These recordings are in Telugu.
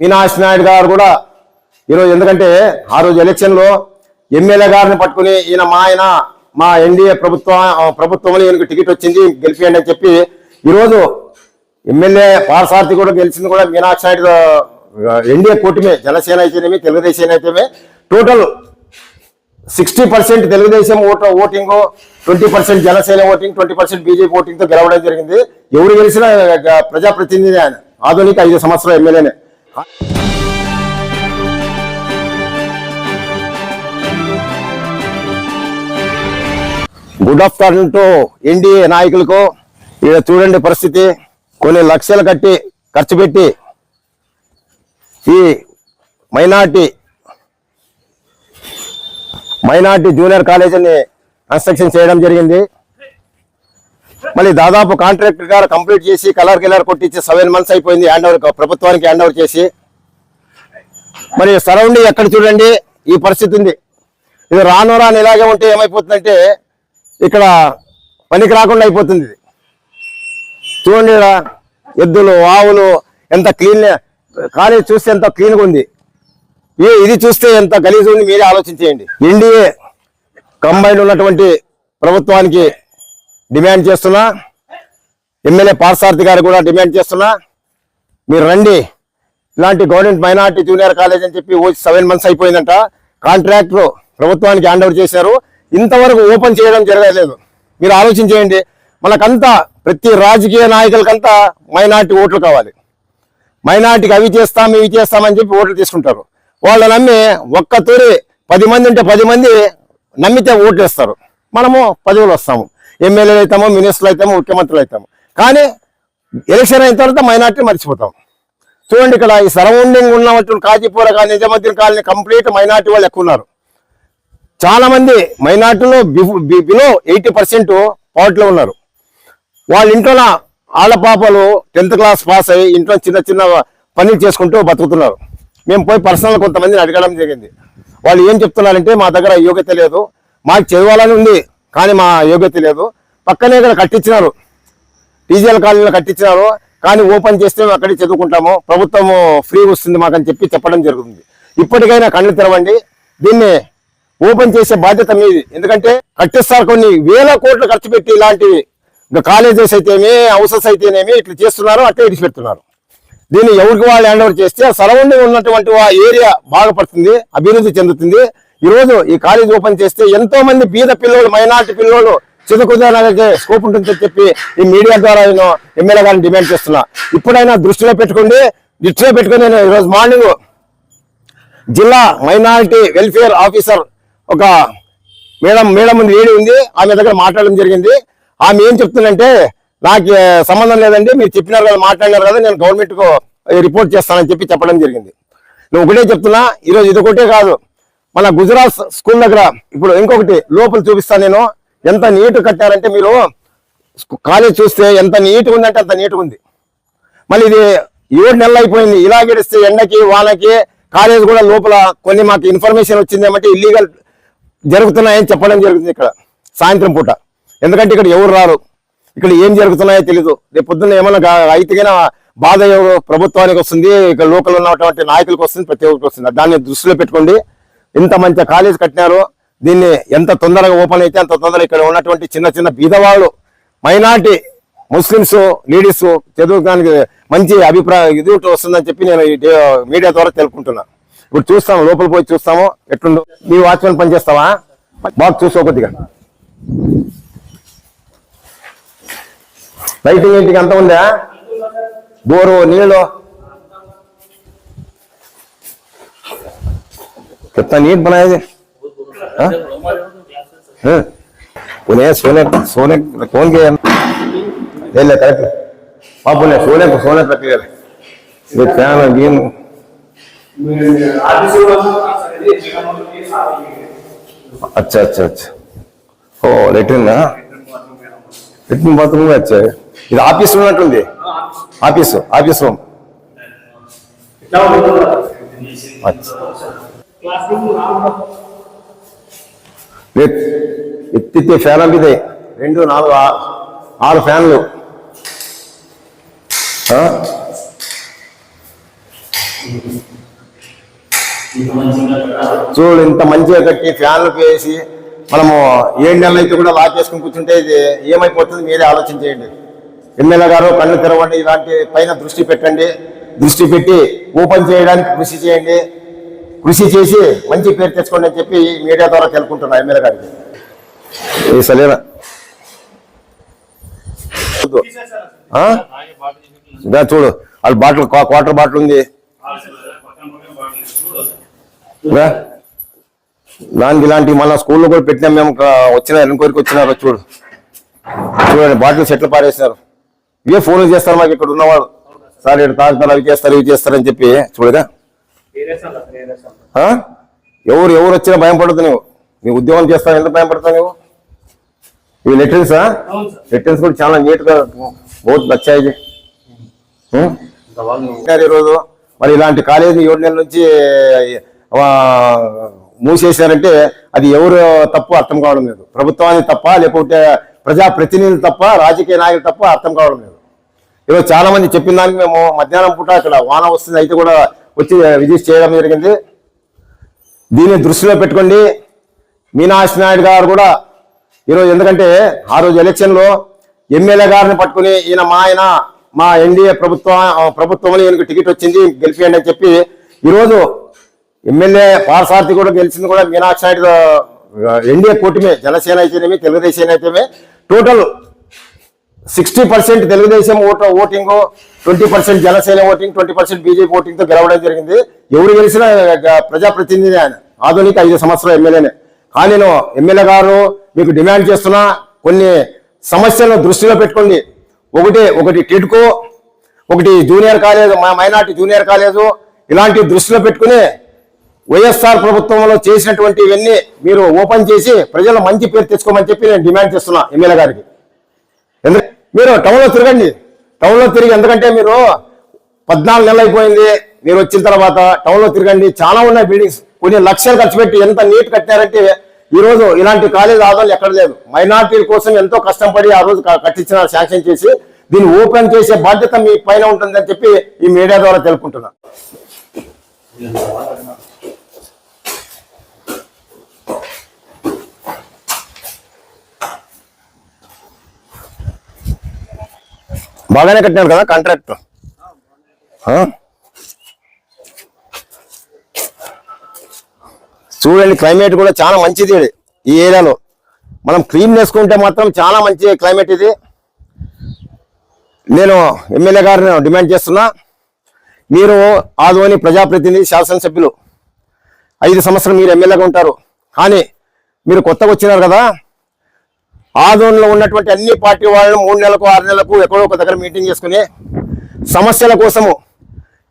మీనాక్షి నాయుడు గారు కూడా ఈరోజు ఎందుకంటే ఆ రోజు ఎలక్షన్లో ఎమ్మెల్యే గారిని పట్టుకుని ఈయన మా ఆయన మా ఎన్డీఏ ప్రభుత్వం ప్రభుత్వంలో ఈయనకు టికెట్ వచ్చింది గెలిపియండి అని చెప్పి ఈరోజు ఎమ్మెల్యే పారసార్థి కూడా గెలిచింది కూడా మీనాక్షి నాయుడు ఎన్డీఏ కూటమి జనసేన అయితేనేమి తెలుగుదేశం అయితేనే total sixty percent Telugudesam vote voting twenty percent Janasena voting twenty percent BJP ఓటింగ్తో గెలవడం జరిగింది. ఎవరు గెలిచినా గ- ప్రజాప్రతినిధి ఆయన ఆధునిక ఐదు సంవత్సరాల ఎమ్మెల్యేనే. గుడ్ ఆఫ్టర్నూన్ టు ఎన్డీఏ నాయకులకు. ఇక్కడ చూడండి పరిస్థితి. కొన్ని లక్షలు కట్టి ఖర్చు పెట్టి ఈ మైనార్టీ మైనార్టీ జూనియర్ కాలేజీని కన్స్ట్రక్షన్ చేయడం జరిగింది. మళ్ళీ దాదాపు కాంట్రాక్టర్ గారు కంప్లీట్ చేసి కలర్ కిలర్ కొట్టించి సెవెన్ మంత్స్ అయిపోయింది హ్యాండ్ ఓవర్ ప్రభుత్వానికి హ్యాండ్ ఓవర్ చేసి. మరి సరౌండింగ్ ఎక్కడ చూడండి? ఈ పరిస్థితి ఉంది. ఇది రాను రాను ఇలాగే ఉంటే ఏమైపోతుందంటే ఇక్కడ పనికి రాకుండా అయిపోతుంది ఇది. చూడండి ఎద్దులు ఆవులు ఎంత క్లీన్ కానీ చూస్తే ఎంత క్లీన్గా ఉంది. ఈ ఇది చూస్తే ఎంత గలీజ్ ఉంది మీరే ఆలోచించేయండి. ఎన్డీఏ కంబైన్ ఉన్నటువంటి ప్రభుత్వానికి డిమాండ్ చేస్తున్నా. ఎమ్మెల్యే పార్సార్థి గారు కూడా డిమాండ్ చేస్తున్నా. మీరు రండి. ఇలాంటి గవర్నమెంట్ మైనార్టీ జూనియర్ కాలేజ్ అని చెప్పి సెవెన్ మంత్స్ అయిపోయిందంట. కాంట్రాక్టర్ ప్రభుత్వానికి హ్యాండ్ ఓవర్ చేశారు. ఇంతవరకు ఓపెన్ చేయడం జరగలేదు. మీరు ఆలోచించేయండి. మనకంతా ప్రతి రాజకీయ నాయకులకంతా మైనార్టీ ఓట్లు కావాలి. మైనార్టీకి అవి చేస్తాం ఇవి చేస్తామని చెప్పి ఓట్లు తీసుకుంటారు. వాళ్ళు నమ్మి ఒక్క తూరి పది మంది ఉంటే పది మంది నమ్మితే ఓట్లు వేస్తారు. మనము పదవులు వస్తాము. ఎమ్మెల్యేలు అవుతామో మినిస్టర్లు అవుతాము ముఖ్యమంత్రులు అవుతాము. కానీ ఎలక్షన్ అయిన తర్వాత మైనార్టీ మర్చిపోతాం. చూడండి ఇక్కడ ఈ సరౌండింగ్ ఉన్నటువంటి కాజీపూర కానీ నిజామద్దీన్ కాలనీ కంప్లీట్ మైనార్టీ వాళ్ళు ఎక్కువ ఉన్నారు. చాలా మంది మైనార్టీలో బిలో ఎయిటీ పర్సెంట్ పవర్టీలో ఉన్నారు. వాళ్ళ ఇంట్లో ఆళ్ళ పాపలు టెన్త్ క్లాస్ పాస్ అయ్యి ఇంట్లో చిన్న చిన్న పనులు చేసుకుంటూ బతుకుతున్నారు. మేము పోయి పర్సనల్ కొంతమందిని అడగడం జరిగింది. వాళ్ళు ఏం చెప్తున్నారంటే మా దగ్గర యోగ్యత లేదు మాకు చదవాలని ఉంది కానీ మా యోగ్యత లేదు. పక్కనే ఇక్కడ కట్టించినారు. టీజీఎల్ కాలనీలో కట్టించినారు. కానీ ఓపెన్ చేస్తే మేము అక్కడే చదువుకుంటాము. ప్రభుత్వము ఫ్రీ వస్తుంది మాకని చెప్పి చెప్పడం జరుగుతుంది. ఇప్పటికైనా కళ్ళు తెరవండి. దీన్ని ఓపెన్ చేసే బాధ్యత మీది. ఎందుకంటే కట్టిస్తారు కొన్ని వేల కోట్లు ఖర్చు పెట్టి ఇలాంటి కాలేజెస్ అయితేనే హౌసెస్ అయితేనేమి ఇట్లా చేస్తున్నారు అట్టే విడిచిపెడుతున్నారు దీన్ని ఎవరికి వాళ్ళు హ్యాండ్ ఓవర్ చేస్తే సరౌండింగ్ ఉన్నటువంటి ఆ ఏరియా బాగుపడుతుంది అభివృద్ధి చెందుతుంది. ఈరోజు ఈ కాలేజ్ ఓపెన్ చేస్తే ఎంతో మంది బీద పిల్లలు మైనార్టీ పిల్లలు చదువుకునే స్కోప్ ఉంటుందని చెప్పి ఈ మీడియా ద్వారా నేను ఎమ్మెల్యే గారిని డిమాండ్ చేస్తున్నా. ఇప్పుడైనా దృష్టిలో పెట్టుకోండి. దృష్టిలో పెట్టుకుని నేను ఈరోజు మార్నింగ్ జిల్లా మైనారిటీ వెల్ఫేర్ ఆఫీసర్ ఒక మేడం మేడం లేడీ ఉంది. ఆమె దగ్గర మాట్లాడడం జరిగింది. ఆమె ఏం చెప్తుందంటే నాకు ఏ, సంబంధం లేదండి. మీరు చెప్పినారు కదా మాట్లాడినారు కదా నేను గవర్నమెంట్కు రిపోర్ట్ చేస్తానని చెప్పి చెప్పడం జరిగింది. నువ్వు ఒకటే చెప్తున్నా ఈరోజు ఇది ఒకటే కాదు. మన గుజరాత్ స్కూల్ దగ్గర ఇప్పుడు ఇంకొకటి లోపల చూపిస్తాను నేను. ఎంత నీట్ కట్టారంటే మీరు కాలేజ్ చూస్తే ఎంత నీట్గా ఉందంటే అంత నీట్గా ఉంది. మళ్ళీ ఇది ఏడు నెలలు అయిపోయింది. ఇలాగేడిస్తే ఎండకి వానకి కాలేజ్ కూడా లోపల కొన్ని మాకు ఇన్ఫర్మేషన్ వచ్చింది ఏమంటే ఇల్లీగల్ జరుగుతున్నాయని చెప్పడం జరుగుతుంది ఇక్కడ సాయంత్రం పూట. ఎందుకంటే ఇక్కడ ఎవరు రారు? ఇక్కడ ఏం జరుగుతున్నాయో తెలీదు. రేపు పొద్దున్న ఏమన్నా రైతుగా బాధ ప్రభుత్వానికి వస్తుంది ఇక్కడ లోకల్ ఉన్నటువంటి నాయకులకు వస్తుంది ప్రతి ఒక్కరికి వస్తుంది. దాన్ని దృష్టిలో పెట్టుకోండి. ఇంత మంచి కాలేజ్ కట్టినారు దీన్ని ఎంత తొందరగా ఓపెన్ అయితే అంత తొందరగా ఇక్కడ ఉన్నటువంటి చిన్న చిన్న బీదవాళ్ళు మైనార్టీ ముస్లిమ్స్ లేడీస్ చదువుకోవడానికి మంచి అభిప్రాయం ఇది ఒకటి వస్తుందని చెప్పి నేను మీడియా ద్వారా తెలుపుకుంటున్నా. ఇప్పుడు చూస్తాము లోపల పోయి చూస్తాము ఎట్లుందో. నీ వాచ్మెన్ పని చేస్తావా బాగా చూసుకో కొద్దిగా. లైటింగ్ ఇంటికి అంత ఉందా? బోరు నీళ్ళు? कितना नीट बनाया जाए हाँ? हाँ। बोले, सोने सोने कौन गया? ले ले कर पाप ने सोने को, सोने तक ले ये क्या है गेम अच्छा अच्छा अच्छा। ओ लेटिन ना? इतनी बात हुई अच्छा है। इधर आप ही सुना कर दे। आप ही ಹಾಕೊಂಡಿದೆ आप ही ರೂಮ್ अच्छा। ఎత్తితే ఫ్యాన్ అంపిదే రెండు నాలుగు ఆరు ఫ్యాన్లు. చూడు ఇంత మంచిగా కట్టి ఫ్యాన్లు వేసి మనము ఏడు నెలలు అయితే కూడా లాక్ చేసుకుని కూర్చుంటే ఇది ఏమైపోతుంది మీరే ఆలోచన చేయండి. ఎమ్మెల్యే గారు కళ్ళు తెరవండి ఇలాంటి పైన దృష్టి పెట్టండి. దృష్టి పెట్టి ఓపెన్ చేయడానికి కృషి చేయండి. కృషి చేసి మంచి పేరు తెచ్చుకోండి అని చెప్పి మీడియా ద్వారా తెలుపుకుంటున్నా ఎమ్మెల్యే గారికి. సరేనా? సలేనా చూడు వాళ్ళ బాటిల్ క్వార్టర్ బాటిల్ ఉంది. దానికి ఇలాంటి మళ్ళీ స్కూల్లో కూడా పెట్టినాం మేము వచ్చిన ఎన్క్వైరీకి వచ్చినారు చూడు. చూడండి బాటిల్ సెట్లు పారేసినారు. ఇవే ఫోన్లు చేస్తారు మాకు ఇక్కడ ఉన్నవాడు సార్ ఇక్కడ తాగుతారు అవి చేస్తారు ఇవి చేస్తారని చెప్పి చూడగా ఎవరు ఎవరు వచ్చినా భయం పడదు నువ్వు నీ ఉద్యోగం చేస్తావు ఎంత భయం పడతావు నువ్వు ఇవి లెటర్సా లెటర్స్ కూడా చాలా నీట్గా బహుత్ వచ్చాయి ఈరోజు మరి ఇలాంటి కాలేజీ ఏడు నెలల నుంచి మూసేశారంటే అది ఎవరు తప్పు అర్థం కావడం లేదు. ప్రభుత్వానికి తప్ప లేకపోతే ప్రజా ప్రతినిధులు తప్ప రాజకీయ నాయకులు తప్ప అర్థం కావడం లేదు. ఈరోజు చాలా మంది చెప్పిన దానికి మేము మధ్యాహ్నం పూట ఇక్కడ వాన వస్తుంది అయితే కూడా వచ్చి విజిట్ చేయడం జరిగింది. దీన్ని దృష్టిలో పెట్టుకోండి. మీనాక్షి నాయుడు గారు కూడా ఈరోజు ఎందుకంటే ఆ రోజు ఎలక్షన్లో ఎమ్మెల్యే గారిని పట్టుకుని ఈయన మా ఆయన మా ఎన్డీఏ ప్రభుత్వం ప్రభుత్వంలో ఈయనకు టికెట్ వచ్చింది గెలిపియండి అని చెప్పి ఈరోజు ఎమ్మెల్యే పారసార్థి కూడా గెలిచింది కూడా మీనాక్షి నాయుడు ఎన్డీఏ కూటమి జనసేన అయితేనేమి తెలుగుదేశం అయితేనే total sixty percent Telugudesam vote voting twenty percent Janasena voting twenty percent BJP ఓటింగ్తో గెలవడం జరిగింది. ఎవరు గెలిచినా గ- ప్రజాప్రతినిధి ఆయన ఆధునిక ఐదు సంవత్సరాల ఎమ్మెల్యేనే. కానీ నేను ఎమ్మెల్యే గారు మీకు డిమాండ్ చేస్తున్నా కొన్ని సమస్యలను దృష్టిలో పెట్టుకోండి. ఒకటి ఒకటి టిడ్కో ఒకటి జూనియర్ కాలేజ్ మా మైనార్టీ జూనియర్ కాలేజు ఇలాంటి దృష్టిలో పెట్టుకుని వైఎస్ఆర్ ప్రభుత్వంలో చేసినటువంటి ఇవన్నీ మీరు ఓపెన్ చేసి ప్రజల మంచి పేరు తెచ్చుకోమని చెప్పి నేను డిమాండ్ చేస్తున్నా ఎమ్మెల్యే గారికి. ఎందుకంటే మీరు టౌన్లో తిరగండి. టౌన్లో తిరిగి ఎందుకంటే మీరు పద్నాలుగు నెలలు అయిపోయింది. మీరు వచ్చిన తర్వాత టౌన్లో తిరగండి. చాలా ఉన్నాయి బిల్డింగ్స్ కొన్ని లక్షలు ఖర్చు పెట్టి ఎంత నీట్ కట్టారంటే ఈ రోజు ఇలాంటి కాలేజ్ ఆదాలు ఎక్కడ లేదు. మైనార్టీల కోసం ఎంతో కష్టపడి ఆ రోజు కట్టించిన శాంక్షన్ చేసి దీన్ని ఓపెన్ చేసే బాధ్యత మీ పైన ఉంటుందని చెప్పి ఈ మీడియా ద్వారా తెలుపుకుంటున్నాను బాగానే కట్టినారు కదా కాంట్రాక్ట్ చూడండి క్లైమేట్ కూడా చాలా మంచిది ఈ ఏరియాలో. మనం క్రీమ్ చేసుకుంటే మాత్రం చాలా మంచి క్లైమేట్ ఇది. నేను ఎమ్మెల్యే గారిని డిమాండ్ చేస్తున్నా మీరు ఆదోని ప్రజాప్రతినిధి శాసనసభ్యులు. ఐదు సంవత్సరాలు మీరు ఎమ్మెల్యేగా ఉంటారు. కానీ మీరు కొత్తగా వచ్చినారు కదా ఆదోన్లో ఉన్నటువంటి అన్ని పార్టీ వాళ్ళను మూడు నెలలకు ఆరు నెలలకు ఎక్కడో ఒక దగ్గర మీటింగ్ చేసుకుని సమస్యల కోసము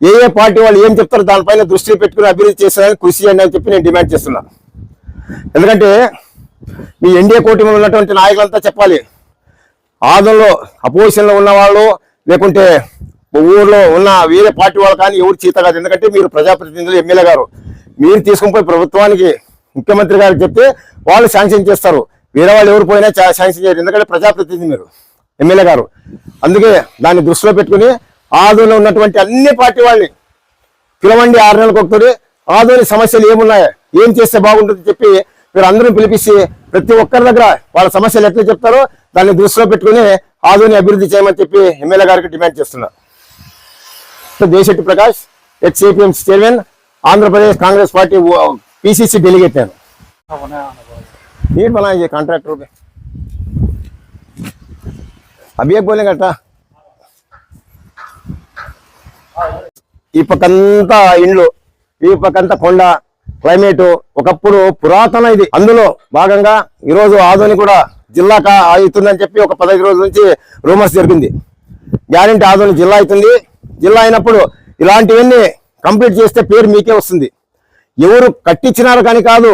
ఏ ఏ పార్టీ వాళ్ళు ఏం చెప్తారో దానిపైన దృష్టి పెట్టుకుని అభివృద్ధి చేసేదానికి కృషి చేయండి అని చెప్పి నేను డిమాండ్ చేస్తున్నాను ఎందుకంటే మీ ఎన్డీఏ కూటమిలో ఉన్నటువంటి నాయకులంతా చెప్పాలి. ఆదంలో అపోజిషన్లో ఉన్న వాళ్ళు లేకుంటే ఊర్లో ఉన్న వేరే పార్టీ వాళ్ళు కానీ ఎవరు చీత కాదు. ఎందుకంటే మీరు ప్రజాప్రతినిధులు ఎమ్మెల్యే గారు. మీరు తీసుకుని పోయి ప్రభుత్వానికి ముఖ్యమంత్రి గారికి చెప్తే వాళ్ళు శాంక్షన్ చేస్తారు. వేరే వాళ్ళు ఎవరు పోయినా శాంక్షన్ చేయరు. ఎందుకంటే ప్రజాప్రతినిధి మీరు ఎమ్మెల్యే గారు. అందుకే దాన్ని దృష్టిలో పెట్టుకుని ఆదోళన ఉన్నటువంటి అన్ని పార్టీ వాళ్ళని పిలవండి ఆరు నెలలకు ఒకటి ఆదోళన సమస్యలు ఏమున్నాయి? ఏం చేస్తే బాగుంటుంది చెప్పి మీరు అందరూ పిలిపిస్తే ప్రతి ఒక్కరి దగ్గర వాళ్ళ సమస్యలు ఎట్లా చెప్తారో దాన్ని దృష్టిలో పెట్టుకుని ఆదోని అభివృద్ధి చేయమని చెప్పి ఎమ్మెల్యే గారికి డిమాండ్ చేస్తున్నా. Desetti Prakash ex chairman Andhra Pradesh Congress party PCC delegate నేను. నీట్ बना ये कॉन्ट्रैक्टर पे अभी एक बोलेंगे अट्टा ఈ పక్కంతా ఇండ్లు ఈ పక్కంతా కొండ క్లైమేట్ ఒకప్పుడు పురాతన ఇది అందులో భాగంగా ఈ రోజు ఆదోని కూడా జిల్లా కా అవుతుందని చెప్పి ఒక పదహైదు రోజుల నుంచి రూమర్స్ జరిగింది గ్యారెంటీ ఆదోని జిల్లా అవుతుంది జిల్లా అయినప్పుడు ఇలాంటివన్నీ కంప్లీట్ చేస్తే పేరు మీకే వస్తుంది ఎవరు కట్టించినారు కానీ కాదు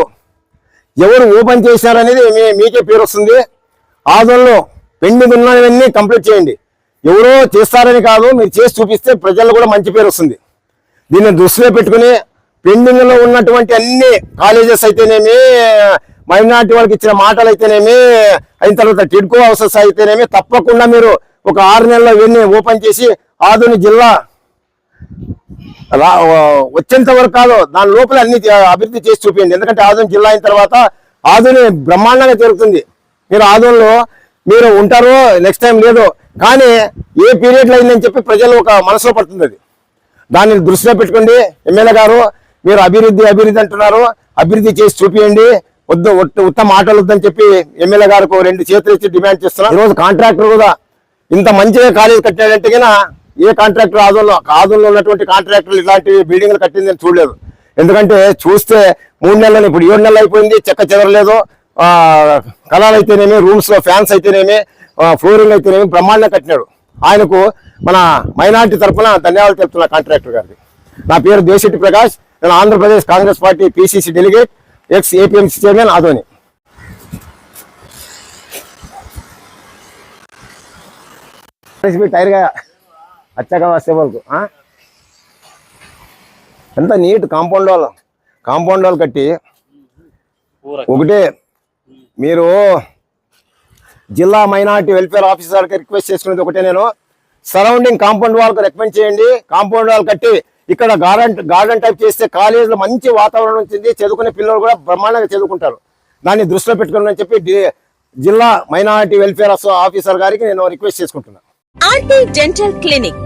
ఎవరు ఓపెన్ చేశారనేది మీ- మీకే పేరు వస్తుంది. ఆదంలో పెండింగ్ ఉన్నవన్నీ కంప్లీట్ చేయండి. ఎవరో చేస్తారని కాదు మీరు చేసి చూపిస్తే ప్రజలు కూడా మంచి పేరు వస్తుంది. దీన్ని దృష్టిలో పెట్టుకుని పెండింగ్లో ఉన్నటువంటి అన్ని కాలేజెస్ అయితేనేమి మైనార్టీ వాళ్ళకి ఇచ్చిన మాటలు అయితేనేమి అయిన తర్వాత టిడ్కో హౌసెస్ అయితేనేమి తప్పకుండా మీరు ఒక ఆరు నెలల్లో ఇవన్నీ ఓపెన్ చేసి ఆధునిక జిల్లా వచ్చేంత వరకు కాదు దాని లోపల అన్ని అభివృద్ధి చేసి చూపించండి. ఎందుకంటే ఆదోని జిల్లా అయిన తర్వాత ఆదోని బ్రహ్మాండంగా జరుగుతుంది మీరు ఆదోన్లో మీరు ఉంటారు నెక్స్ట్ టైం లేదు కానీ ఏ పీరియడ్లో అయిందని చెప్పి ప్రజలు ఒక మనసులో పడుతుంది అది. దాన్ని దృష్టిలో పెట్టుకోండి. ఎమ్మెల్యే గారు మీరు అభివృద్ధి అభివృద్ధి అంటున్నారు. అభివృద్ధి చేసి చూపియండి వద్దు ఉత్తమ ఆటలు వద్దని చెప్పి ఎమ్మెల్యే గారికి రెండు చేతులు ఇచ్చి డిమాండ్ చేస్తున్నారు ఈరోజు కాంట్రాక్టర్ కూడా ఇంత మంచిగా కాలేజ్ కట్టాడంటే కన్నా ఏ కాంట్రాక్టర్ ఆదంలో ఆదంలో ఉన్నటువంటి కాంట్రాక్టర్లు ఇలాంటి బిల్డింగ్లు కట్టింది నేను చూడలేదు. ఎందుకంటే చూస్తే మూడు నెలలు ఇప్పుడు ఏడు నెలలు అయిపోయింది చెక్క చెదరలేదు. కళాలు అయితేనేమి రూమ్స్లో ఫ్యాన్స్ అయితేనేమి ఫ్లోరింగ్ అయితేనేమి బ్రహ్మాండంగా కట్టినాడు. ఆయనకు మన మైనార్టీ తరఫున ధన్యవాదాలు తెలుపుతున్నా కాంట్రాక్టర్ గారికి నా పేరు దేశెట్టి ప్రకాష్. నేను Andhra Pradesh Congress party PCC delegate ex APMC chairman Adoni. టైర్గా అచ్చగా వస్తే వాళ్ళకు? ఎంత నీట్ కాంపౌండ్ వాళ్ళు కాంపౌండ్ వాళ్ళు కట్టి ఒకటే మీరు జిల్లా మైనార్టీ వెల్ఫేర్ ఆఫీసర్కి రిక్వెస్ట్ చేసుకునేది ఒకటే నేను. సరౌండింగ్ కాంపౌండ్ వాళ్ళకి రికమెండ్ చేయండి. కాంపౌండ్ వాళ్ళు కట్టి ఇక్కడ గార్డెన్ గార్డెన్ టైప్ చేస్తే కాలేజీలో మంచి వాతావరణం వచ్చింది. చదువుకునే పిల్లలు కూడా బ్రహ్మాండంగా చదువుకుంటారు. దాన్ని దృష్టిలో పెట్టుకోండి అని చెప్పి జిల్లా మైనారిటీ వెల్ఫేర్ అసో- ఆఫీసర్ గారికి నేను రిక్వెస్ట్ చేసుకుంటున్నాను ఆర్టీ డెంటల్ క్లినిక్.